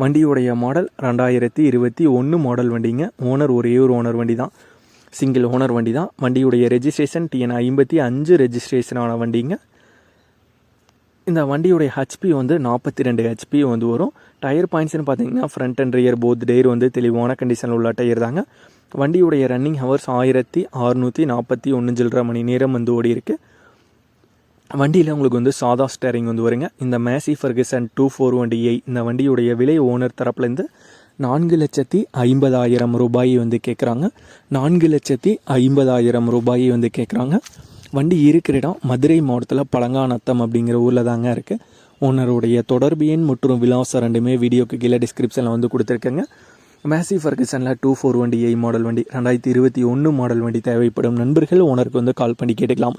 வண்டியுடைய மாடல் ரெண்டாயிரத்தி இருபத்தி ஒன்று மாடல் வண்டிங்க. ஓனர் ஒரே ஒரு ஓனர் வண்டி தான் சிங்கிள் ஓனர் வண்டி தான் வண்டியுடைய ரெஜிஸ்ட்ரேஷன் டிஎன் ஐம்பத்தி அஞ்சு ரெஜிஸ்ட்ரேஷனான வண்டிங்க. இந்த வண்டியுடைய ஹெச்பி வந்து நாற்பத்தி ரெண்டு ஹெச்பி வந்து வரும். டயர் பாயிண்ட்ஸ்னு பார்த்தீங்கன்னா front and rear both tyre வந்து தெளிவான கண்டிஷனில் உள்ள டயர் தாங்க. வண்டியுடைய ரன்னிங் ஹவர்ஸ் ஆயிரத்தி அறுநூற்றி நாற்பத்தி ஒன்று சில்லரை மணி நேரம் வந்து ஓடி இருக்குது வண்டியில் உங்களுக்கு வந்து சாதா ஸ்டேரிங் வந்து வருங்க. இந்த Massey Ferguson two four one DI இந்த வண்டியுடைய விலை ஓனர் தரப்புலேருந்து நான்கு லட்சத்தி ஐம்பதாயிரம் ரூபாயை வந்து கேட்குறாங்க நான்கு லட்சத்தி ஐம்பதாயிரம் ரூபாயை வந்து கேட்குறாங்க வண்டி இருக்கிற இடம் மதுரை மாவட்டத்தில் பழங்காநத்தம் அப்படிங்கிற ஊரில் தாங்க இருக்குது ஓனருடைய தொடர்பு எண் மற்றும் விலாசம் ரெண்டுமே வீடியோக்கு கீழே டிஸ்கிரிப்ஷனில் வந்து கொடுத்துருக்கேங்க. மேசி ஃபர்கசனில் டூ ஃபோர் வண்டி ஏ மாடல் வண்டி ரெண்டாயிரத்தி இருபத்தி ஒன்று மாடல் வண்டி தேவைப்படும். நண்பர்கள் ஓனருக்கு வந்து கால் பண்ணி கேட்டுக்கலாம்.